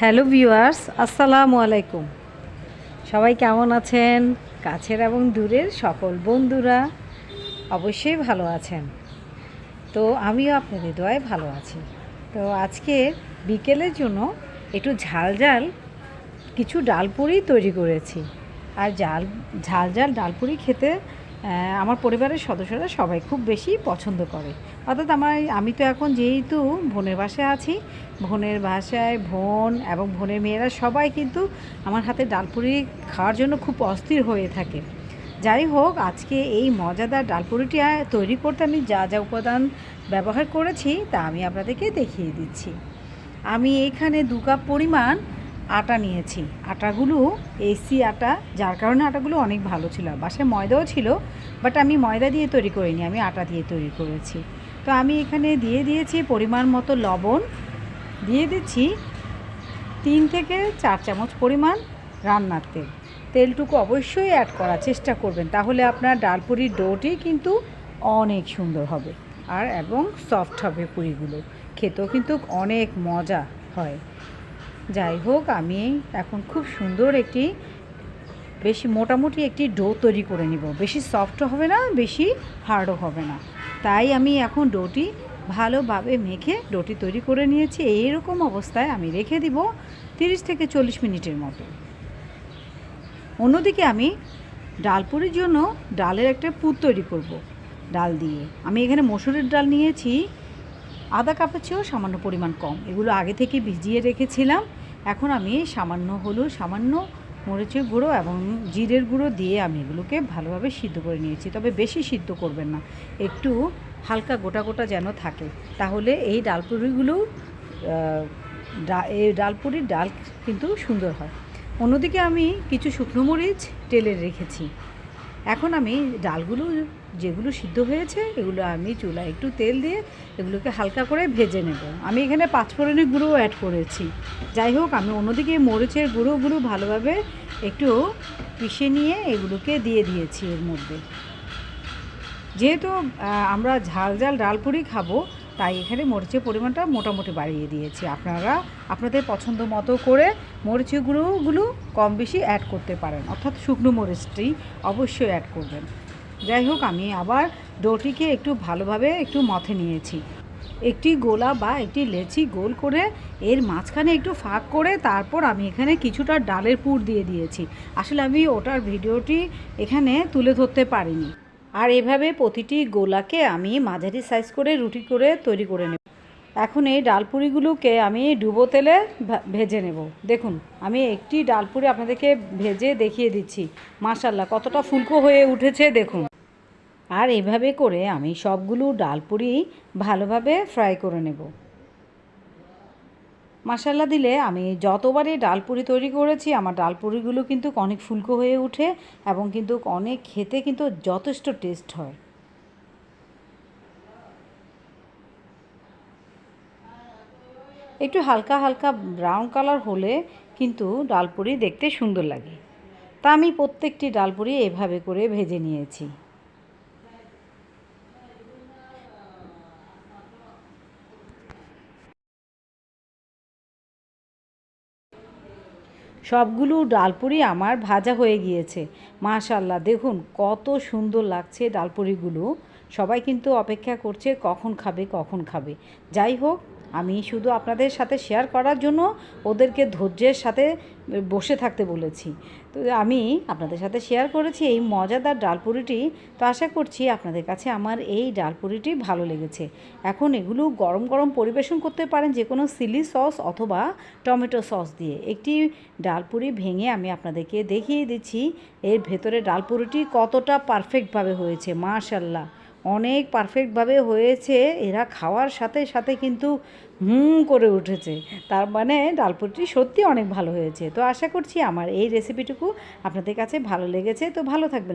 Hello viewers, আসসালামু আলাইকুম। সবাই কেমন আছেন? কাছের এবং দূরের সকল বন্ধুরা অবশ্যই ভালো আছেন। তো আমিও আপনাদের দোয়ায় ভালো আছি। তো আজকে বিকেলের জন্য একটু ঝাল ঝাল কিছু ডালপুরি তৈরি করেছি। আর জাল ঝাল ঝাল ডালপুরি খেতে আমার পরিবারের সদস্যরা সবাই খুব বেশি পছন্দ করে। অর্থাৎ আমার আমি তো এখন যেহেতু বোনের বাসায় আছি, বোনের বাসায় বোন এবং বোনের মেয়েরা সবাই কিন্তু আমার হাতে ডালপুরি খাওয়ার জন্য খুব অস্থির হয়ে থাকে। যাই হোক, আজকে এই মজাদার ডালপুরিটি তৈরি করতে আমি যা যা উপাদান ব্যবহার করেছি তা আমি আপনাদেরকে দেখিয়ে দিচ্ছি। আমি এখানে দু কাপ পরিমাণ আটা নিয়েছি। আটাগুলো, এসি আটা, যার কারণে আটাগুলো অনেক ভালো ছিল। বাসায় ময়দাও ছিল, বাট আমি ময়দা দিয়ে তৈরি করিনি, আমি আটা দিয়ে তৈরি করেছি। তো আমি এখানে দিয়ে দিয়েছি পরিমাণ মতো লবণ। দিয়ে দিচ্ছি তিন থেকে চার চামচ পরিমাণ রান্নার তেল। তেলটুকু অবশ্যই অ্যাড করার চেষ্টা করবেন, তাহলে আপনার ডালপুরির ডোটি কিন্তু অনেক সুন্দর হবে আর এবং সফট হবে পুরিগুলো। খেতেও কিন্তু অনেক মজা হয়। যাই হোক আমি এখন খুব সুন্দর একটি, বেশি মোটামুটি একটি ডো তৈরি করে নিব। বেশি সফটও হবে না, বেশি হার্ডও হবে না। তাই আমি এখন ডোটি ভালোভাবে মেখে ডোটি তৈরি করে নিয়েছি। এইরকম অবস্থায় আমি রেখে দিব তিরিশ থেকে চল্লিশ মিনিটের মতো। অন্যদিকে আমি ডালপুরির জন্য ডালের একটা পুর তৈরি করব, ডাল দিয়ে। আমি এখানে মসুরের ডাল নিয়েছি। আধা কাপের চেয়েও সামান্য পরিমাণ কম। এগুলো আগে থেকে ভিজিয়ে রেখেছিলাম। এখন আমি সামান্য হলুদ, সামান্য মরিচের গুঁড়ো এবং জিরের গুঁড়ো দিয়ে আমি এগুলোকে ভালোভাবে সিদ্ধ করে নিয়েছি। তবে বেশি সিদ্ধ করবেন না। একটু হালকা গোটা গোটা যেন থাকে। তাহলে এই ডালপুরিগুলো এই ডালপুরির ডাল কিন্তু সুন্দর হয়। অন্যদিকে আমি কিছু শুকনো মরিচ টেলে রেখেছি। এখন আমি ডালগুলো যেগুলো সিদ্ধ হয়েছে, এগুলো আমি চুলায় একটু তেল দিয়ে এগুলোকে হালকা করে ভেজে নেব। আমি এখানে পাঁচফোড়নের গুঁড়ো অ্যাড করেছি। যাই হোক, আমি অন্যদিকে মরিচের গুঁড়োগুলো ভালোভাবে একটু পিষে নিয়ে এগুলোকে দিয়ে দিয়েছি এর মধ্যে। যেহেতু আমরা ঝাল ঝাল ডালপুরি খাব, তাই এখানে মরিচের পরিমাণটা মোটামুটি বাড়িয়ে দিয়েছি। আপনারা, আপনাদের পছন্দ মতো করে মরিচের গুঁড়োগুলো কম বেশি অ্যাড করতে পারেন। অর্থাৎ শুকনো মরিচটি অবশ্যই অ্যাড করবেন। যাই হোক, আমি আবার ডোটিকে একটু ভালোভাবে একটু মথে নিয়েছি। একটি গোলা বা একটি লেচি গোল করে এর মাঝখানে একটু ফাঁক করে তারপর আমি এখানে কিছুটা ডালের পুর দিয়ে দিয়েছি। আসলে আমি ওটার ভিডিওটি এখানে তুলে ধরতে পারিনি। আর এভাবে প্রতিটি গোলাকে আমি মাঝারি সাইজ করে রুটি করে তৈরি করে নেব। এখন এই ডালপুরিগুলোকে আমি ডুবো তেলে ভেজে নেব। দেখুন, আমি একটি ডালপুরি আপনাদেরকে ভেজে দেখিয়ে দিচ্ছি। মাশাল্লাহ কতটা ফুলকো হয়ে উঠেছে, দেখুন। আর এভাবে করে আমি সবগুলো ডালপুরি ভালোভাবে ফ্রাই করে নেব। মশালা দিলে আমি যতবারই ডালপুরি তৈরি করেছি, আমার ডালপুরিগুলো কিন্তু অনেক ফুলকো হয়ে ওঠে এবং কিন্তু অনেক খেতে কিন্তু যথেষ্ট টেস্ট হয়। একটু হালকা হালকা ব্রাউন কালার হলে কিন্তু ডালপুরি দেখতে সুন্দর লাগে। তা আমি প্রত্যেকটি ডালপুরি এভাবে করে ভেজে নিয়েছি। সবগুলো ডালপুরি আমার ভাজা হয়ে গিয়েছে। মাশাল্লাহ দেখুন কত সুন্দর লাগছে ডালপুরিগুলো। সবাই কিন্তু অপেক্ষা করছে কখন খাবে কখন খাবে। যাই হোক আমি শুধু আপনাদের সাথে শেয়ার করার জন্য ওদেরকে ধৈর্যের সাথে বসে থাকতে বলেছি। তো আমি আপনাদের সাথে শেয়ার করেছি এই মজাদার ডালপুরিটি। তো আশা করছি আপনাদের কাছে আমার এই ডালপুরিটি ভালো লেগেছে। এখন এগুলো গরম গরম পরিবেশন করতে পারেন যে কোনো সিলি সস অথবা টমেটো সস দিয়ে। একটি ডালপুরি ভেঙে আমি আপনাদেরকে দেখিয়ে দিচ্ছি। এর ভেতরে ডালপুরিটি কতটা পারফেক্টভাবে হয়েছে মাশাল্লাহ অনেক পারফেক্টভাবে হয়েছে। এরা খাওয়ার সাথে সাথে কিন্তু হুম করে উঠেছে। তার মানে ডালপুটি সত্যি অনেক ভালো হয়েছে। তো আশা করছি আমার এই রেসিপিটুকু আপনাদের কাছে ভালো লেগেছে। তো ভালো থাকবেন।